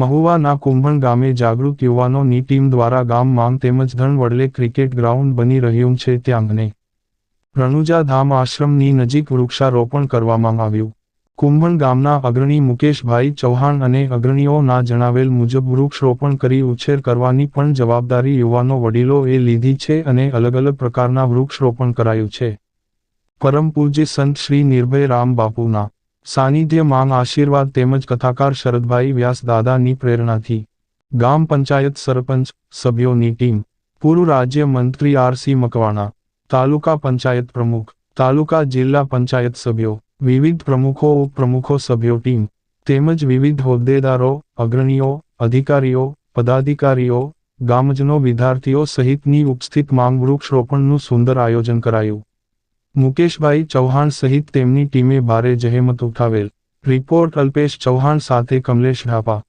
મહુવાના કુંભણ ગામે જાગૃત યુવાનોની ટીમ દ્વારા ગામ માંગ તેમજ ધન વડલે ક્રિકેટ ગ્રાઉન્ડ બની રહ્યું છે ત્યાંગને. રણુજા ધામ આશ્રમની નજીક વૃક્ષારોપણ કરવામાં આવ્યું. કુંભણ ગામના અગ્રણી મુકેશભાઈ ચૌહાણ અને અગ્રણીઓના જણાવેલ મુજબ વૃક્ષરોપણ કરી ઉછેર કરવાની પણ જવાબદારી યુવાનો વડીલોએ લીધી છે અને અલગ અલગ પ્રકારના વૃક્ષરોપણ કરાયું છે. પરમ પૂજ્ય સંત શ્રી નિર્ભય રામ બાપુના સાનિધ્ય માંગ, આશીર્વાદ તેમજ કથાકાર શરદભાઈ વ્યાસ દાદાની પ્રેરણાથી. ગામ પંચાયત સરપંચ સભ્યોની ટીમ. પૂર્વ રાજ્ય મંત્રી આરસી મકવાણા. તાલુકા પંચાયત પ્રમુખ. તાલુકા જિલ્લા પંચાયત સભ્યો. વિવિધ પ્રમુખો, ઉપપ્રમુખો સભ્યો ટીમ. તેમજ વિવિધ હોદ્દેદારો, અગ્રણીઓ, અધિકારીઓ, પદાધિકારીઓ, ગામજનો વિદ્યાર્થીઓ સહિતની ઉપસ્થિત માંગ વૃક્ષરોપણનું સુંદર આયોજન કરાયું. મુકેશભાઈ ચૌહાણ સહિત તેમની ટીમે ભારે જહેમત ઉઠાવેલ. રિપોર્ટ અલ્પેશ ચૌહાણ સાથે કમલેશ ઢાપા.